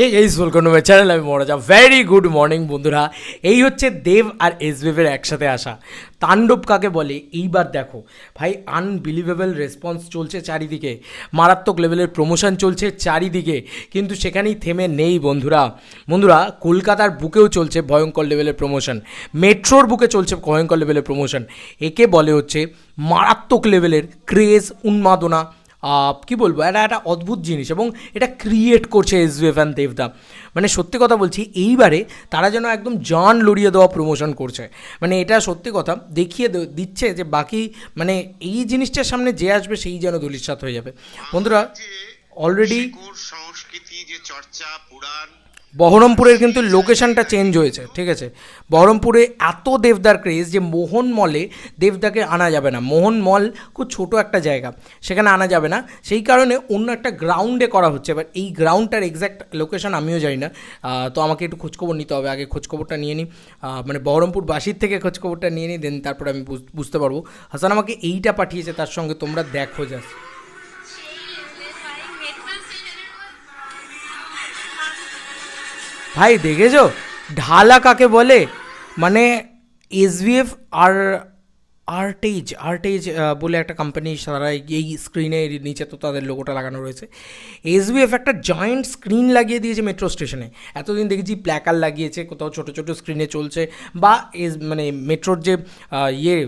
হে এইস welcome to my channel আমি Manoja very good morning বন্ধুরা। এই হচ্ছে দেব আর এসবিএফের একসাথে আসা। তাণ্ডব কাকে বলে? এইবার দেখো। ভাই আনবিলিভেবল রেসপন্স চলছে চারিদিকে। মারাত্মক লেভেলের প্রমোশন চলছে চারিদিকে। কিন্তু সেখানেই থেমে নেই, বন্ধুরা। বন্ধুরা, কলকাতার বুকেও চলছে ভয়ঙ্কর লেভেলের প্রমোশন মেট্রোর বুকে চলছে ভয়ঙ্কর লেভেলের প্রমোশন একে বলে হচ্ছে মারাত্মক লেভেলের ক্রেজ উন্মাদনা। কি বলব এটা একটা অদ্ভুত জিনিস এবং এটা ক্রিয়েট করছে এস অ্যান্ড দেবদা মানে সত্যি কথা বলছি এইবারে তারা যেন একদম জান লড়িয়ে দেওয়া প্রমোশন করছে। মানে এটা সত্যি কথা দেখিয়ে দিচ্ছে যে বাকি মানে এই জিনিসটার সামনে যে আসবে সেই যেন ধূলিসাৎ হয়ে যাবে। বন্ধুরা অলরেডি সংস্কৃতি যে চর্চা পুরাণ বহরমপুরের কিন্তু লোকেশনটা চেঞ্জ হয়েছে, ঠিক আছে? বহরমপুরে এত দেবদার ক্রেজ যে মোহন মলে দেবদাকে আনা যাবে না। মোহন মল খুব ছোট একটা জায়গা, সেখানে আনা যাবে না। সেই কারণে অন্য একটা গ্রাউন্ডে করা হচ্ছে। এবার এই গ্রাউন্ডটার এক্স্যাক্ট লোকেশন আমিও জানি না। তো আমাকে একটু খোঁজখবর নিতে হবে। আগে খোঁজখবরটা নিয়ে নিই। মানে বহরমপুর বাসির থেকে খোঁজখবরটা নিয়ে নিই দেন তারপরে আমি বুঝ- বুঝতে পারব। হাসান আমাকে এইটা পাঠিয়েছে, তার সঙ্গে তোমরা দেখো জাস্ট ভাই, দেখেছ? ঢালা কাকে বলে? মানে এসভিএফ আর আর্টেজ আর্টেজ বলে একটা কোম্পানি তারা এই স্ক্রিনের নিচে তো তাদের লোগোটা লাগানো রয়েছে। এসভিএফ একটা জয়েন্ট স্ক্রিন লাগিয়ে দিয়েছে মেট্রো স্টেশনে এতদিন দেখেছি প্ল্যাকার লাগিয়েছে, কোথাও ছোটো ছোটো স্ক্রিনে চলছে, বা এস মানে মেট্রোর যে ইয়ে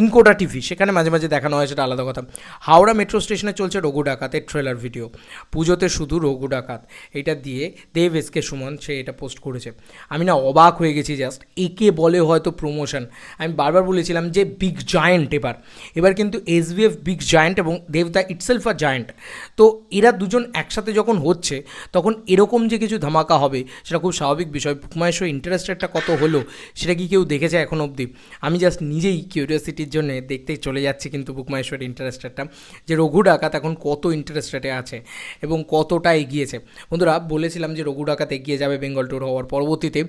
ইনকোডা টিভি, সেখানে মাঝে মাঝে দেখানো হয়, সেটা আলাদা কথা। হাওড়া মেট্রো স্টেশনে চলছে রঘু ডাকাতের ট্রেলার ভিডিও পুজোতে শুধু রঘু ডাকাত। এটা দিয়ে দেব এসকে সুমন, সে এটা পোস্ট করেছে। আমি না অবাক হয়ে গেছি জাস্ট একে বলে হয়তো প্রমোশন আমি বারবার বলেছিলাম যে বিগ জায়েন্ট এবার। এবার কিন্তু এসবিএফ বিগ জায়েন্ট এবং দেবদা ইটসেলফ আ জায়েন্ট তো এরা দুজন একসাথে যখন হচ্ছে, তখন এরকম যে কিছু ধামাকা হবে, সেটা খুব স্বাভাবিক বিষয়। বুকমাইশো ইন্টারেস্টেডটা কত হলো, সেটা কি কেউ দেখেছে এখন অবধি? আমি জাস্ট নিজেই কিউরিয়াসিটির জন্য দেখতে চলে যাচ্ছে কিন্তু বুকমাইশোর ইন্টারেস্টেডটা, যে রঘু ডাকাত এখন কত ইন্টারেস্ট রেটে আছে এবং কতটা এগিয়েছে। বন্ধুরা, বলেছিলাম যে রঘু ডাকাত এগিয়ে যাবে বেঙ্গল ট্যুর হওয়ার পরবর্তীতে।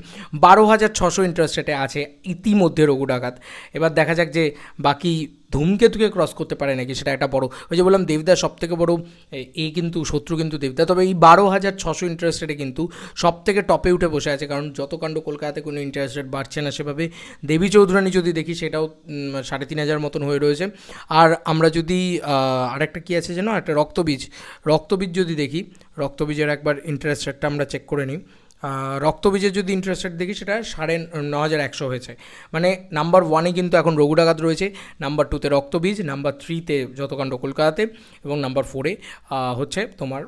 বারো হাজার ছশো ইন্টারেস্টেডে আছে ইতিমধ্যে রঘু ডাকাত। এবার দেখা যাক যে বাকি ধূমকেতুকে ক্রস করতে পারে নাকি সেটা একটা বড় ওই যে বললাম দেবদা সব থেকে বড় এই কিন্তু শত্রু কিন্তু দেবদা। তবে এই বারো হাজার ছশো ইন্টারেস্টেডে কিন্তু সব থেকে টপে উঠে বসে আছে, কারণ যত কাণ্ড কলকাতাতে কোনো ইন্টারেস্ট রেট বাড়ছে না সেভাবে দেবী চৌধুরানী যদি দেখি সেটাও সাড়ে তিন হাজার মতন হয়ে রয়েছে। আর আমরা যদি আরেকটা কী আছে যেন? একটা রক্তবীজ। রক্তবীজ যদি দেখি, রক্তবীজের একবার ইন্টারেস্ট রেটটা আমরা চেক করে নিই। আহ, রক্তবীজের যদি ইন্টারেস্টেড দেখি সেটা সাড়ে ন হাজার একশো হয়েছে। মানে নাম্বার ওয়ানে কিন্তু এখন রঘুডাঘাত রয়েছে নাম্বার টুতে রক্তবীজ নাম্বার থ্রিতে যতকাণ্ড কলকাতাতে এবং নাম্বার ফোরে হচ্ছে তোমার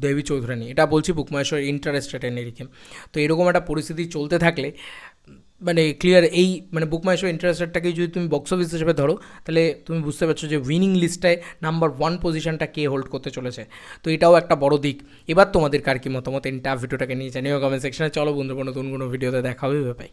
দেবী চৌধুরানী। এটা বলছি বুকমাহেশ্বর ইন্টারেস্টেড নিরিখে। তো এরকম একটা পরিস্থিতি চলতে থাকলে মানে ক্লিয়ার এই মানে বুক মাইশো ইন্টারেস্টারটাকে যদি তুমি বক্স অফিস হিসেবে ধরো, তাহলে তুমি বুঝতে পারছ যে উইনিং লিস্টটায় নাম্বার ওয়ান পজিশনটা কে হোল্ড করতে চলেছে। তো এটাও একটা বড় দিক। এবার তোমাদের কার কি মতামত? ইন্টার ভিডিওটাকে নিয়ে জানিও কমেন্ট সেকশনে চলো বন্ধু নতুন কোনো ভিডিওতে দেখা হবে বাই